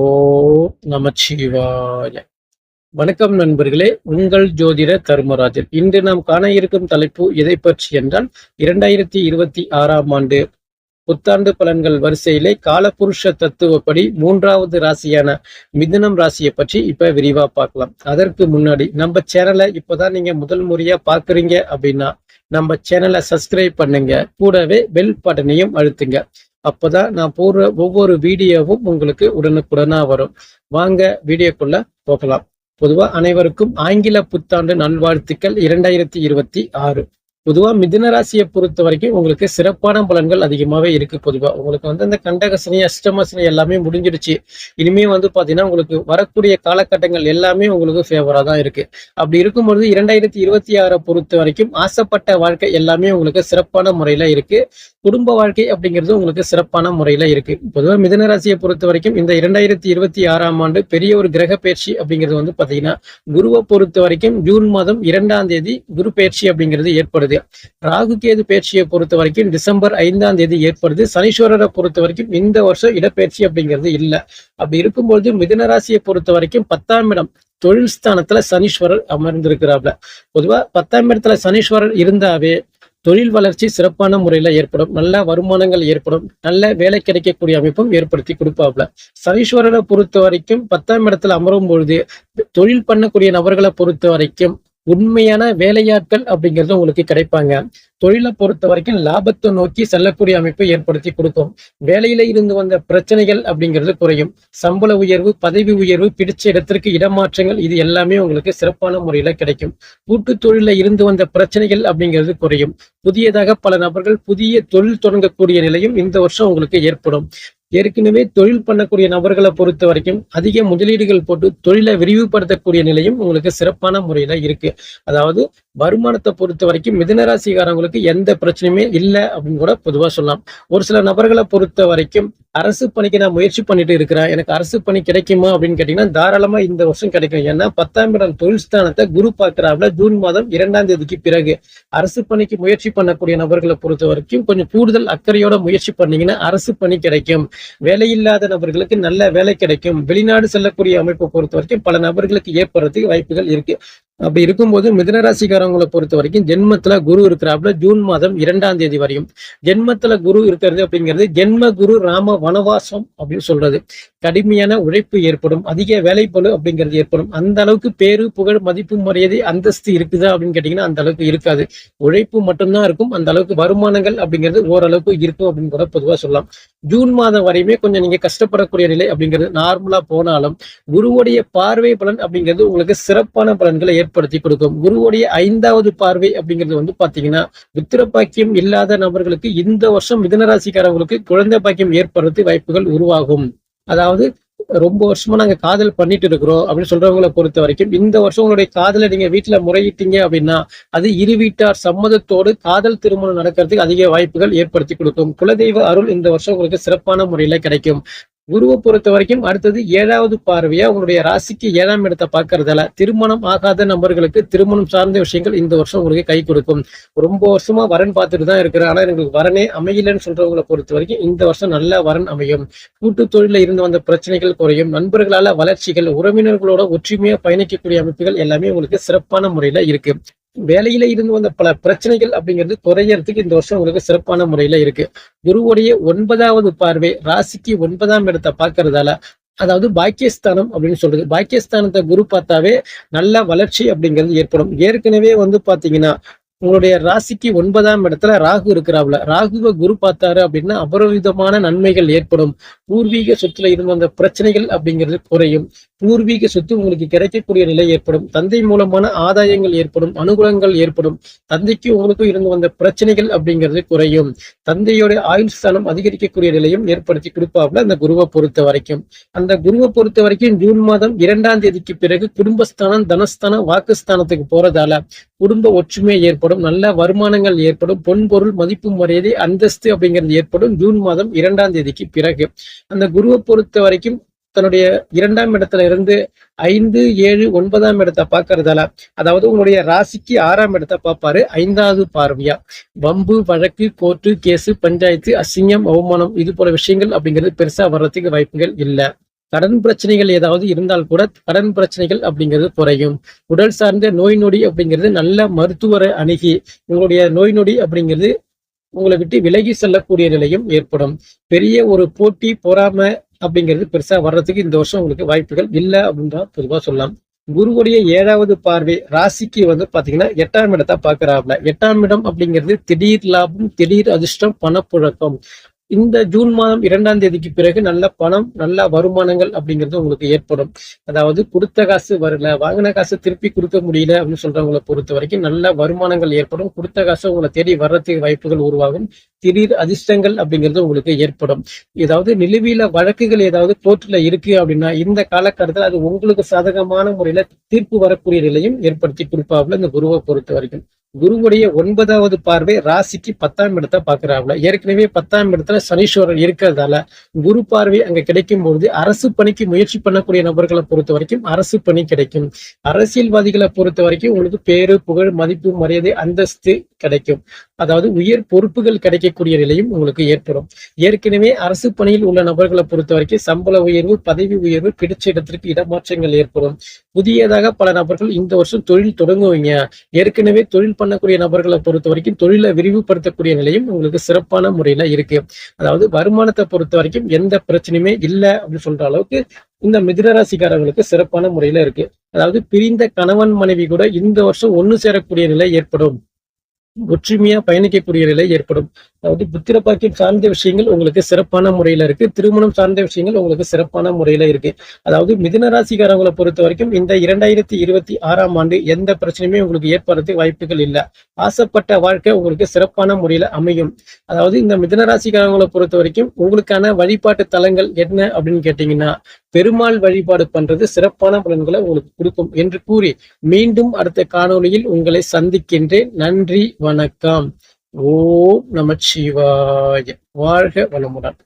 ஓ நமச்சிவாய வணக்கம் நண்பர்களே உங்கள் ஜோதிட தர்மராஜன் இன்று நாம் காண இருக்கும் தலைப்பு எதை பற்றி என்றால் இரண்டாயிரத்தி இருபத்தி ஆறாம் ஆண்டு புத்தாண்டு பலன்கள் வரிசையிலே காலபுருஷ தத்துவப்படி மூன்றாவது ராசியான மிதுனம் ராசியை பற்றி இப்ப விரிவா பார்க்கலாம். அதற்கு முன்னாடி நம்ம சேனலை இப்பதான் நீங்க முதல் முறையா பாக்குறீங்க அப்படின்னா நம்ம சேனலை சப்ஸ்கிரைப் பண்ணுங்க. கூடவே பெல் பட்டனையும் அழுத்துங்க. அப்பதான் நான் போடுற ஒவ்வொரு வீடியோவும் உங்களுக்கு உடனுக்குடனா வரும். வாங்க வீடியோக்குள்ள போகலாம். பொதுவா அனைவருக்கும் ஆங்கில புத்தாண்டு நல்வாழ்த்துக்கள் இரண்டாயிரத்தி இருபத்தி ஆறு. பொதுவாக மிதுன ராசியை பொறுத்த வரைக்கும் உங்களுக்கு சிறப்பான பலன்கள் அதிகமாகவே இருக்கு பொதுவாக உங்களுக்கு வந்து அந்த கண்டகசனி அஷ்டமசனி எல்லாமே முடிஞ்சிருச்சு இனிமே வந்து பார்த்தீங்கன்னா உங்களுக்கு வரக்கூடிய காலகட்டங்கள் எல்லாமே உங்களுக்கு ஃபேவரா தான் இருக்கு. அப்படி இருக்கும்பொழுது இரண்டாயிரத்தி இருபத்தி ஆறை பொறுத்த வரைக்கும் ஆசைப்பட்ட வாழ்க்கை எல்லாமே உங்களுக்கு சிறப்பான முறையில இருக்கு. குடும்ப வாழ்க்கை அப்படிங்கிறது உங்களுக்கு சிறப்பான முறையில இருக்கு. பொதுவாக மிதன ராசியை பொறுத்த வரைக்கும் இந்த இரண்டாயிரத்தி இருபத்தி ஆறாம் ஆண்டு பெரிய ஒரு கிரக பயிற்சி அப்படிங்கிறது வந்து பார்த்தீங்கன்னா குருவை பொறுத்த வரைக்கும் ஜூன் மாதம் இரண்டாம் தேதி குரு பயிற்சி அப்படிங்கிறது ஏற்படுது. ராகு கேது பயிற்சியை பொறுத்த வரைக்கும் டிசம்பர் ஐந்தாம் தேதி ஏற்படுது. சனீஸ்வரரை பொறுத்த வரைக்கும் இந்த வருஷம் இடப்பெயர்ச்சி அப்படிங்கிறது இல்லை. அப்படி இருக்கும்பொழுது மிதன ராசியை பொறுத்த வரைக்கும் பத்தாம் இடம் தொழில் ஸ்தானத்துல சனீஸ்வரர் அமர்ந்திருக்கிறாப்ல. பொதுவா பத்தாம் இடத்துல சனீஸ்வரர் இருந்தாவே தொழில் வளர்ச்சி சிறப்பான முறையில ஏற்படும். நல்ல வருமானங்கள் ஏற்படும். நல்ல வேலை கிடைக்கக்கூடிய அமைப்பும் ஏற்படுத்தி கொடுப்பாப்ல. சனீஸ்வரரை பொறுத்த வரைக்கும் பத்தாம் இடத்துல அமரும் பொழுது தொழில் பண்ணக்கூடிய நபர்களை பொறுத்த வரைக்கும் உண்மையான வேலையாட்கள் அப்படிங்கிறது உங்களுக்கு கிடைப்பாங்க. தொழிலை பொறுத்த வரைக்கும் லாபத்தை நோக்கி செல்லக்கூடிய அமைப்பை ஏற்படுத்தி கொடுக்கும். வேலையில இருந்து வந்த பிரச்சனைகள் அப்படிங்கிறது குறையும். சம்பள உயர்வு பதவி உயர்வு பிடிச்ச இடத்திற்கு இடமாற்றங்கள் இது எல்லாமே உங்களுக்கு சிறப்பான முறையில கிடைக்கும். கூட்டு தொழில இருந்து வந்த பிரச்சனைகள் அப்படிங்கிறது குறையும். புதியதாக பல நபர்கள் புதிய தொழில் தொடங்கக்கூடிய நிலையும் இந்த வருஷம் உங்களுக்கு ஏற்படும். ஏற்கனவே தொழில் பண்ணக்கூடிய நபர்களை பொறுத்த வரைக்கும் அதிக முதலீடுகள் போட்டு தொழிலை விரிவுபடுத்தக்கூடிய நிலையும் உங்களுக்கு சிறப்பான முறையில இருக்கு. அதாவது வருமானத்தை பொறுத்த வரைக்கும் மிதனராசிக்காரங்களுக்கு எந்த பிரச்சனையுமே இல்லை அப்படின்னு கூட பொதுவா சொல்லலாம். ஒரு சில நபர்களை பொறுத்த வரைக்கும் அரசு பணிக்கு நான் முயற்சி பண்ணிட்டு இருக்கிறேன். எனக்கு அரசு பணி கிடைக்குமா அப்படின்னு கேட்டீங்கன்னா தாராளமா இந்த வருஷம் கிடைக்கும். ஏன்னா பத்தாம் இடம் தொழில் ஸ்தானத்தை குரு பார்க்கிறாப்ல ஜூன் மாதம் இரண்டாம் தேதிக்கு பிறகு. அரசு பணிக்கு முயற்சி பண்ணக்கூடிய நபர்களை பொறுத்த வரைக்கும் கொஞ்சம் கூடுதல் அக்கறையோட முயற்சி பண்ணீங்கன்னா அரசு பணி கிடைக்கும். வேலையில்லாத நபர்களுக்கு நல்ல வேலை கிடைக்கும். வெளிநாடு செல்லக்கூடிய அமைப்பை பொறுத்த வரைக்கும் பல நபர்களுக்கு ஏற்படுறதுக்கு வாய்ப்புகள் இருக்கு. அப்படி இருக்கும்போது மிதனராசிக்காரங்களை பொறுத்த வரைக்கும் ஜென்மத்துல குரு இருக்கிறாப்புல ஜூன் மாதம் இரண்டாம் தேதி வரையும். ஜென்மத்துல குரு இருக்கிறது அப்படிங்கிறது ஜென்ம குரு ராம வனவாசம் அப்படின்னு சொல்றது. கடுமையான உழைப்பு ஏற்படும் அதிக வேலைப்பளு அப்படிங்கிறது ஏற்படும். அந்த அளவுக்கு பேரு புகழ் மதிப்பு மரியாதை அந்தஸ்து இருக்குதா அப்படின்னு கேட்டீங்கன்னா அந்த அளவுக்கு இருக்காது. உழைப்பு மட்டும்தான் இருக்கும் அந்த அளவுக்கு வருமானங்கள் அப்படிங்கிறது ஓரளவுக்கு இருக்கும் அப்படின்னு கூட பொதுவா சொல்லலாம். ஜூன் மாதம் வரையுமே கொஞ்சம் நீங்க கஷ்டப்படக்கூடிய நிலை அப்படிங்கிறது நார்மலா போனாலும் குருவுடைய பார்வை பலன் அப்படிங்கிறது உங்களுக்கு சிறப்பான பலன்களை ஏற்படுத்தி கொடுக்கும். குருவுடைய ஐந்தாவது பார்வை அப்படிங்கிறது வந்து பாத்தீங்கன்னா மித்திர பாக்கியம் இல்லாத நபர்களுக்கு இந்த வருஷம் மிதனராசிக்காரவங்களுக்கு குழந்தை பாக்கியம் ஏற்படுறது வாய்ப்புகள் உருவாகும். அதாவது ரொம்ப வருஷமா நாங்க காதல் பண்ணிட்டு இருக்கிறோம் அப்படின்னு சொல்றவங்களை பொறுத்த வரைக்கும் இந்த வருஷம் உங்களுடைய காதலை நீங்க வீட்டுல முறையிட்டீங்க அப்படின்னா அது இரு வீட்டார் சம்மதத்தோடு காதல் திருமணம் நடக்கிறதுக்கு அதிக வாய்ப்புகள் ஏற்படுத்தி கொடுக்கும். குலதெய்வ அருள் இந்த வருஷம் உங்களுக்கு சிறப்பான முறையில கிடைக்கும். குருவை பொறுத்த வரைக்கும் அடுத்தது ஏழாவது பார்வையா உங்களுடைய ராசிக்கு ஏழாம் இடத்தை பார்க்கறதால திருமணம் ஆகாத நபர்களுக்கு திருமணம் சார்ந்த விஷயங்கள் இந்த வருஷம் உங்களுக்கு கை கொடுக்கும். ரொம்ப வருஷமா வரன் பார்த்துட்டு தான் இருக்கிறேன். ஆனா எங்களுக்கு வரனே அமையலன்னு சொல்றவங்களை பொறுத்த வரைக்கும் இந்த வருஷம் நல்ல வரன் அமையும். கூட்டு தொழில இருந்து வந்த பிரச்சனைகள் குறையும். நண்பர்களால வளர்ச்சிகள் உறவினர்களோட ஒற்றுமையா பயணிக்கக்கூடிய அமைப்புகள் எல்லாமே உங்களுக்கு சிறப்பான முறையில இருக்கு. வேலையில இருந்து வந்த பல பிரச்சனைகள் அப்படிங்கிறது குறையறதுக்கு இந்த வருஷம் உங்களுக்கு சிறப்பான முறையில இருக்கு. குருவுடைய ஒன்பதாவது பார்வை ராசிக்கு ஒன்பதாம் இடத்தை பார்க்கறதால அதாவது பாக்கியஸ்தானம் அப்படின்னு சொல்றது. பாக்கியஸ்தானத்தை குரு பார்த்தாவே நல்ல வளர்ச்சி அப்படிங்கிறது ஏற்படும். ஏற்கனவே வந்து பாத்தீங்கன்னா உங்களுடைய ராசிக்கு ஒன்பதாம் இடத்துல ராகு இருக்கிறாப்ல ராகுவை குரு பார்த்தாரு அப்படின்னா அபரவிதமான நன்மைகள் ஏற்படும். பூர்வீக சொத்துல இருந்து வந்த பிரச்சனைகள் அப்படிங்கிறது குறையும். பூர்வீக சொத்து உங்களுக்கு கிடைக்கக்கூடிய நிலை ஏற்படும். தந்தை மூலமான ஆதாயங்கள் ஏற்படும் அனுகூலங்கள் ஏற்படும். தந்தைக்கு உங்களுக்கும் இருந்து வந்த பிரச்சனைகள் அப்படிங்கிறது குறையும். தந்தையோட ஆயுள் ஸ்தானம் அதிகரிக்கக்கூடிய நிலையும் ஏற்படுத்தி கொடுப்பாப்ல அந்த குருவை பொறுத்த வரைக்கும். அந்த குருவை பொறுத்த வரைக்கும் ஜூன் மாதம் இரண்டாம் தேதிக்கு பிறகு குடும்பஸ்தானம் தனஸ்தானம் வாக்குஸ்தானத்துக்கு போறதால குடும்ப ஒற்றுமை ஏற்படும் நல்ல வருமானங்கள் ஏற்படும் பொன்பொருள் மதிப்பு மரியாதை அந்தஸ்து அப்படிங்கிறது ஏற்படும் ஜூன் மாதம் இரண்டாம் தேதிக்கு பிறகு. அந்த குருவை பொறுத்த வரைக்கும் தன்னுடைய இரண்டாம் இடத்துல இருந்து ஐந்து ஏழு ஒன்பதாம் இடத்தை பார்க்கறதால அதாவது உங்களுடைய ராசிக்கு ஆறாம் இடத்தை பார்ப்பாரு. ஐந்தாவது பார்வையா? வம்பு வழக்கு கோர்ட்டு கேஸு பஞ்சாயத்து அசிங்கம் அவமானம் இது போல விஷயங்கள் அப்படிங்கிறது பெருசா வர்றதுக்கு வாய்ப்புகள் இல்லை. கடன் பிரச்சனைகள் ஏதாவது இருந்தால் கூட கடன் பிரச்சனைகள் அப்படிங்கிறது குறையும். உடல் சார்ந்த நோய் நொடி அப்படிங்கிறது நல்ல மருத்துவரை அணுகி உங்களுடைய நோய் நொடி அப்படிங்கிறது உங்களை விட்டு விலகி செல்லக்கூடிய நிலையும் ஏற்படும். பெரிய ஒரு போட்டி பொறாமை அப்படிங்கிறது பெருசா வர்றதுக்கு இந்த வருஷம் உங்களுக்கு வாய்ப்புகள் இல்லை அப்படின்னு தான் பொதுவா சொல்லலாம். குருவுடைய ஏழாவது பார்வை ராசிக்கு வந்து பாத்தீங்கன்னா எட்டாம் இடத்தை பாக்குறாப்ல எட்டாம் இடம் அப்படிங்கிறது திடீர் லாபம் திடீர் அதிர்ஷ்டம் பணப்புழக்கம். இந்த ஜூன் மாதம் இரண்டாம் தேதிக்கு பிறகு நல்ல பணம் நல்ல வருமானங்கள் அப்படிங்கிறது உங்களுக்கு ஏற்படும். அதாவது கொடுத்த காசு வரல வாங்கின காசு திருப்பி கொடுக்க முடியல அப்படின்னு சொல்றவங்களை பொறுத்த வரைக்கும் நல்ல வருமானங்கள் ஏற்படும். கொடுத்த காசு உங்களை தேடி வர்றதுக்கு வாய்ப்புகள் உருவாகும். திடீர் அதிர்ஷ்டங்கள் அப்படிங்கிறது உங்களுக்கு ஏற்படும். ஏதாவது நிலுவையில வழக்குகள் ஏதாவது கோர்ட்ல இருக்கு அப்படின்னா இந்த காலகட்டத்தில் அது உங்களுக்கு சாதகமான முறையில தீர்ப்பு வரக்கூடிய நிலையும் ஏற்படுத்தி கொடுப்பாப்புல இந்த குருவை பொறுத்த வரைக்கும். குருவுடைய ஒன்பதாவது பார்வை ராசிக்கு பத்தாம் இடத்தை பாக்குறாப்புல ஏற்கனவே பத்தாம் இடத்துல சனீஸ்வரர் இருக்கிறதால குரு பார்வை அங்க கிடைக்கும் பொழுது அரசு பணிக்கு முயற்சி பண்ணக்கூடிய நபர்களை பொறுத்த வரைக்கும் அரசு பணி கிடைக்கும். அரசியல்வாதிகளை பொறுத்த வரைக்கும் உங்களுக்கு பேரு புகழ் மதிப்பு மரியாதை அந்தஸ்து கிடைக்கும். அதாவது உயர் பொறுப்புகள் கிடைக்கக்கூடிய நிலையும் உங்களுக்கு ஏற்படும். ஏற்கனவே அரசு பணியில் உள்ள நபர்களை பொறுத்த வரைக்கும் சம்பள உயர்வு பதவி உயர்வு கிடைச்ச இடத்திற்கு இடமாற்றங்கள் ஏற்படும். புதியதாக பல நபர்கள் இந்த வருஷம் தொழில் தொடங்குவீங்க. ஏற்கனவே தொழில் பண்ணக்கூடிய நபர்களை பொறுத்த வரைக்கும் தொழிலை விரிவுபடுத்தக்கூடிய நிலையும் உங்களுக்கு சிறப்பான முறையில இருக்கு. அதாவது வருமானத்தை பொறுத்த வரைக்கும் எந்த பிரச்சனையுமே இல்லை அப்படின்னு சொல்ற அளவுக்கு இந்த மிதிரராசிக்காரர்களுக்கு சிறப்பான முறையில இருக்கு. அதாவது பிரிந்த கணவன் மனைவி கூட இந்த வருஷம் ஒன்னு சேரக்கூடிய நிலை ஏற்படும். ஒற்றுமையா பயணிக்கக்கூடிய நிலை ஏற்படும். அதாவது புத்திர பாக்கியம் சார்ந்த விஷயங்கள் உங்களுக்கு சிறப்பான முறையில இருக்கு. திருமணம் சார்ந்த விஷயங்கள் உங்களுக்கு சிறப்பான முறையில இருக்கு. அதாவது மிதுன ராசிக்காரங்களை பொறுத்த வரைக்கும் இந்த இரண்டாயிரத்தி இருபத்தி ஆறாம் ஆண்டு எந்த பிரச்சனையுமே உங்களுக்கு ஏற்படுறதுக்கு வாய்ப்புகள் இல்லை. ஆசைப்பட்ட வாழ்க்கை உங்களுக்கு சிறப்பான முறையில அமையும். அதாவது இந்த மிதுன ராசிக்காரங்களை பொறுத்த வரைக்கும் உங்களுக்கான வழிபாட்டு தலங்கள் என்ன அப்படின்னு கேட்டீங்கன்னா பெருமாள் வழிபாடு பண்றது சிறப்பான பலன்களை உங்களுக்கு கொடுக்கும் என்று கூறி மீண்டும் அடுத்த காணொளியில் உங்களை சந்திக்கின்றேன். நன்றி வணக்கம். ஓம் நமச்சிவாய வாழ்க வளமுடன்.